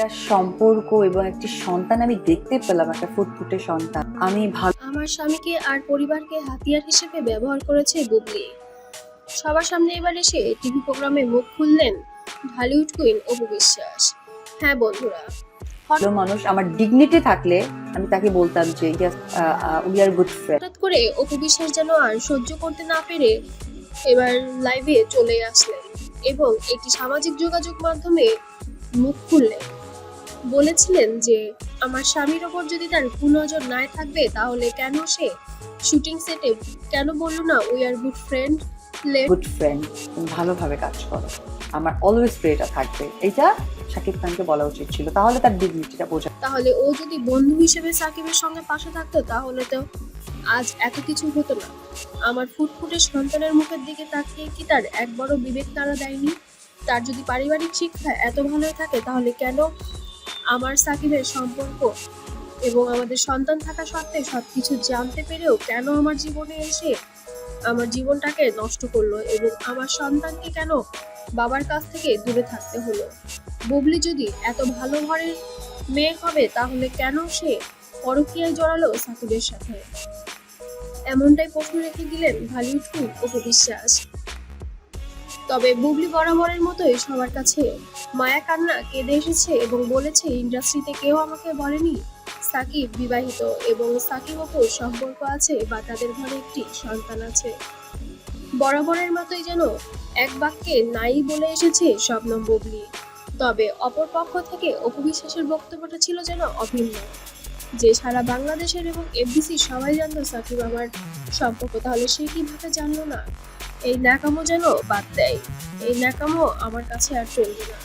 একটা সম্পর্ক এবং একটি সন্তান আমি দেখতে পেলাম একটা ফুটফুটে সন্তান। আমি ভালো আমার স্বামীকে আর পরিবারকে হাতিয়ার হিসেবে ব্যবহার করেছে বুবলি। সবার সামনে এবার এসে টিভি প্রোগ্রামে মুখ খুললেন ঢালিউড কুইন অপু বিশ্বাস। হ্যাঁ বন্ধুরা। ভালো মানুষ আমার ডিগনিটি থাকলে আমি তাকে বলতাম যে উই আর গুড ফ্রেন্ড হঠাৎ করে অপু বিশ্বাস যেন আর সহ্য করতে না পেরে এবার লাইভে চলে আসলেন এবং একটি সামাজিক যোগাযোগ মাধ্যমে মুখ খুললেন। বলেছিলেন যে আমার স্বামীর ওপর যদি তার কুনজর নাই থাকবে তাহলে কেন সে শুটিং সেটে কেন বলল না we are good friend good friend তুমি ভালোভাবে কাজ করো। আমার অলওয়েজ প্রেটা থাকবে। এটা শাকিব খানকে বলা উচিত ছিল। তাহলে তার ডিগনিটিটা বোঝা তাহলে ও যদি বন্ধু হিসেবে সাকিবের সঙ্গে পাশে থাকতো তাহলে তো আজ এত কিছু হতো না। আমার ফুটফুটে সন্তানের মুখের দিকে তাকিয়ে কি তার এক বড় বিবেক তারা দেয়নি? তার যদি পারিবারিক শিক্ষা এত ভালোই থাকে তাহলে কেন আমার সাকিবের সম্পর্ক এবং আমাদের সন্তান থাকা সত্ত্বেও সবকিছু জানতে পেরেও কেন আমার জীবনে এসে আমার জীবনটাকে নষ্ট করল এবং আমার সন্তানকে কেন বাবার কাছ থেকে দূরে থাকতে হলো? বুবলি যদি এত ভালো ঘরের মেয়ে হবে, তাহলে কেন সে পরকীয়ায় জড়ালো সাকিবের সাথে? এমনটাই প্রশ্ন রেখে দিলেন কুইন অপু বিশ্বাস। তবে বুবলি বরাবরের মতোই সবার কাছে মায়া কান্না কেঁদে এসেছে এবং বলেছে, ইন্ডাস্ট্রিতে কেউ আমাকে বলেনি? সাকিব বিবাহিত এবং সাকিব অপুর সম্পর্ক আছে বা তাদের ঘরে একটি সন্তান আছে। বরাবরের মতোই যেন এক বাক্যে নাই বলে এসেছে শবনম বুবলি। তবে অপর পক্ষ থেকে অপবিশ্বাসের বক্তব্যটা ছিল যেন অভিন্ন। যে সারা বাংলাদেশের এবং এফবিসি সবাই জানতো সাকিব আমার সম্পর্ক, তাহলে সে কীভাবে জানলো না? এই ন্যাকামো যেন বাদ দেয়। এই ন্যাকামো আমার কাছে আর চলবে না।